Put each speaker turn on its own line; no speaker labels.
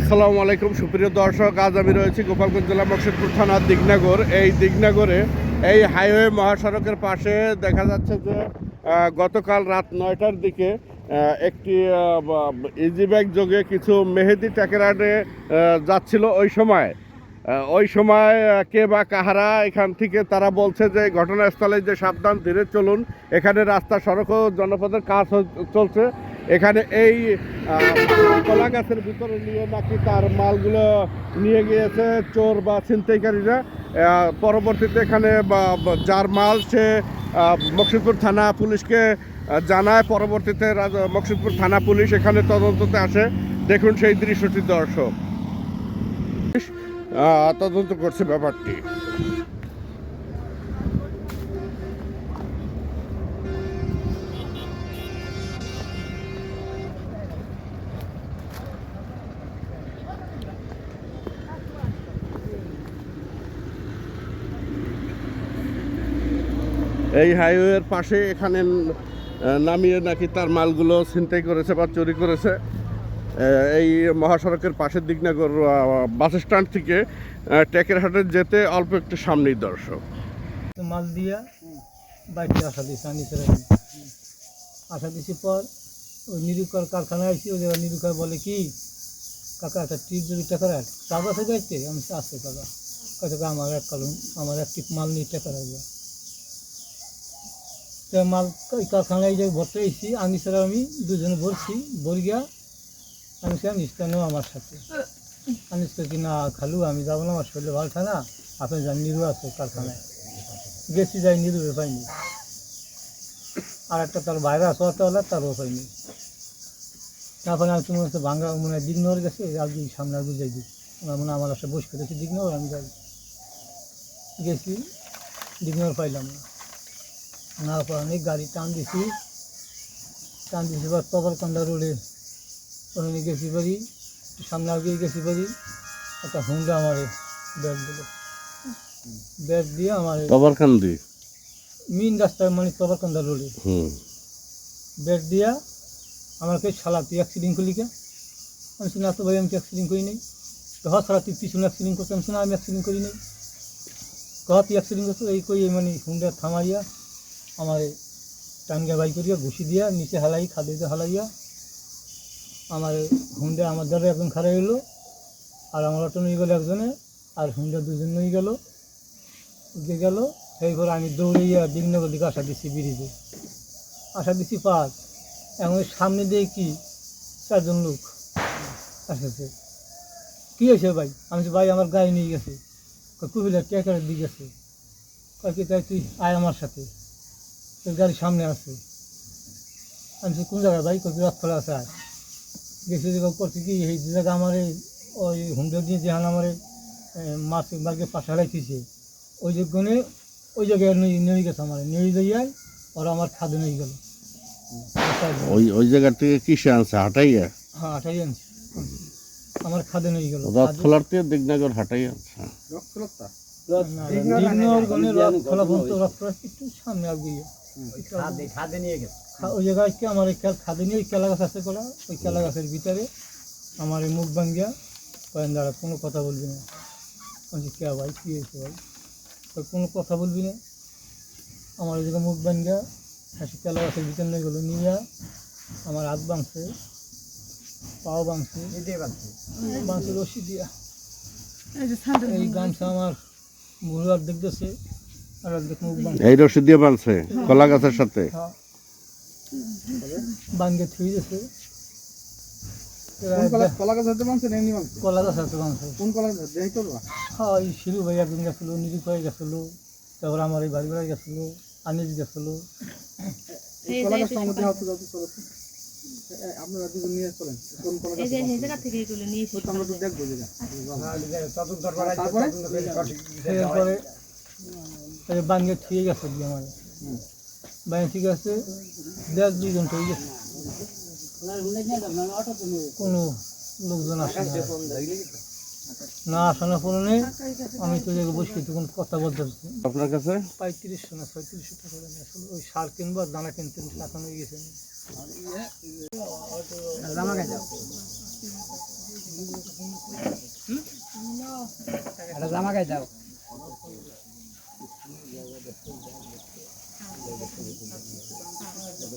আসসালামু আলাইকুম, সুপ্রিয় দর্শক, আজ আমি রয়েছি গোপালগঞ্জ জেলা মকসুদপুর থানার দিগনাগর। এই দিগনাগরে, এই হাইওয়ে মহাসড়কের পাশে দেখা যাচ্ছে যে গতকাল রাত নয়টার দিকে একটি ইজি ব্যাগ যোগে কিছু মেহেদি ট্যাকেরাডে যাচ্ছিল ওই সময়। ওই সময় কে বা কাহারা এখান থেকে তারা বলছে যে ঘটনাস্থলে যে সাবধান, ধীরে চলুন। এখানে রাস্তা সড়ক ও জনপদের কাজ চলছে। এখানে এই কলা গাছের ভিতরে নিয়ে নাকি তার মালগুলো নিয়ে গিয়েছে চোর বা ছিনতাইকারীরা। পরবর্তীতে এখানে যার মাল সে মকসুদপুর থানা পুলিশকে জানায়। পরবর্তীতে মকসুদপুর থানা পুলিশ এখানে তদন্ততে আসে। দেখুন সেই দৃশ্যটি, দর্শক। তদন্ত করছে ব্যাপারটি। এই হাইওয়ের পাশে এখানে নামিয়ে নাকি তার মালগুলো ছিনতাই করেছে বা চুরি করেছে। এই মহাসড়কের পাশের দিক দিকনগর বাস স্ট্যান্ড থেকে আহ, টেকেরহাটের যেতে অল্প একটু সামনেই দর্শক।
মাল দিয়া বাইকটা আসা দিয়েছি আনি ফেরে আসা দিয়েছি পর ওই নিরুকার কারখানায় আইসি ওই নিরুকার বলে কি কাকা একটা টিপ যদি টাকা রাখ চাঁদ আছে আমি বলছি, আছে কাকা। আমার এক কালুন আমার এক টিপ মাল নিয়ে টাকা রাখবে তো মাল কারখানায় যে ভরতে এসেছি আমি ছাড়া আমি দুজনে ভরছি ভরি গিয়া আমি সে নিস্তানো আমার সাথে। আমি কি না খালু, আমি যাব না, আমার শরীরে ভালো থাকে না। আপনি যান, নিরু আছে কারখানায়। গেছি যাই নিরুবে পাইনি। আর একটা তার বাইরে আসো হলে তারও পাইনি। তারপরে আমি তোমার হচ্ছে ভাঙ্গা মানে দিগ্নর গেছে আগে সামনে আগে যাই দিই। আমার মনে হয় আমার একটা বসে দিগ্নর আমি যাই। গেছি দিগ্নর পাইলাম না। না গাড়ি টান দিছি টান দিছি বা তবরকান্দা রোডে। ওখানে গেছি পারি সামনে আগে গেছি পারি একটা হুন্ডা আমারে ব্যাগ দিল। ব্যাগ দিয়ে আমার মেন রাস্তায় মানে তবরকান্দা রোডে।
হুম।
ব্যাগ দিয়া আমাকে শালা তুই অ্যাক্সিডেন্ট করলি কে? আমি শুনে এত ভাই আমি অ্যাক্সিডেন্ট করি নাই। হ্যাঁ শালা তুই পিছনে অ্যাক্সিডেন্ট করতে আমি শুনে আমি অ্যাক্সিডেন্ট করি নাই। কহ তুই অ্যাক্সিডেন্ট করছ এই কই মানে হুন্ডা থামাইয়া আমার টাঙ্গা বাই করিয়া ঘুষি দিয়া, নিচে হালাই খাদিতে হালাইয়া আমার হুন্ডা আমার দ্বারা একজন খারাপ এলো আর আমার অটো নিয়ে গেলো একজনে, আর হুন্ডা দুজন নিয়ে গেল। উঠে গেল সেই করে আমি দৌড়াইয়া দিগনগর দিকে আসা দিচ্ছি ব্রিজে আসা দিচ্ছি পাঁচ ওই সামনে দিয়ে কি? চারজন লোক আসেছে কী হয়েছে ভাই? আমি ভাই আমার গাড়ি নিয়ে গেছে। কুবিলার ট্যাকারের দিকে গেছে। কয় কি তাই তুই আয় আমার সাথে। গাড়ি সামনে আছে আমি কোন জায়গায় ভাই কই রথফলা আছে আয় গেছে করছি কি এই জায়গা আমার এই ওই হুন্ডা দিয়ে যেহান আমার মাছ বাগে পাশে হারাইতেছে ওই যে গনে ওই জায়গায় নিয়ে নিয়ে গেছে আমার নিয়ে যাইয়াই ওরা আমার খাদে নিয়ে গেল
ওই ওই জায়গা থেকে কিসে আনছে হাটাইয়া
হ্যাঁ আনছি আমার খাদে নিয়ে গেল
রথ খোলার থেকে দিগনগর হাটাই আনছে
গনে রথ খোলা পর্যন্ত রথ খোলা একটু সামনে আগিয়ে খা- ওই জায়গায় কি আমার খেল- খাদে নিয়ে ওই কেলা গাছ আছে করা ওই কেলা গাছের ভিতরে আমার মুখ ভাঙ্গিয়া কয়েন দাঁড়া কোনো কথা বলবি না। আমি কে ভাই? কী হয়েছে ভাই? কয়, কোনো কথা বলবি না। আমার ওই জায়গায় মুখ ভাঙ্গিয়া হাসি কেলা গাছের ভিতরে নিয়ে গেলো। নিয়ে আমার হাত বাঁধছে পাও বাঁধছে বাঁধছে রশি দিয়া। এই গামছা আমার অর্ধেক আর বাঁধছে
এই রশি দিয়ে বানছে কলা গাছের সাথে।
হ্যাঁ বাঙ্গে থুই দিয়েছে
কলা গাছ হাতে এমনি
কলা গাছ আছে বাঁধছে
কোন কলা গাছ? দেখি তো
হ্যাঁ এই শিরু ভাই একদিন গেছিল নিরুপ হয়ে গেছিল তারপর আমার এই বাড়ি বেড়ায় গেছিল আনিস গেছিল।
কলা গাছ আমাদের হাতে যাতে চলো। আপনারা দুজন নিয়ে চলেন। কোন কলা গাছ
এই জায়গা থেকে এগুলো নিয়ে এসে
আমরা তো দেখব যেটা তারপরে?
এই বাঙ্গে থুয়ে গেছে দিয়ে আমার। বাঙ্গে ঠিক আছে দেড় দুই ঘণ্টা হয়ে গেছে। কোনো লোকজন আসে না। না আসানোর পরে আমি তো জায়গায় বসে তখন কথা বলতে পারছি।
আপনার কাছে?
পঁয়ত্রিশশো না ছয়ত্রিশশো টাকা দাম আসলে ওই সার কিনবো দানা কিনতে টাকা নিয়ে গেছে।
জামা গায়ে
দাও ああそうですか。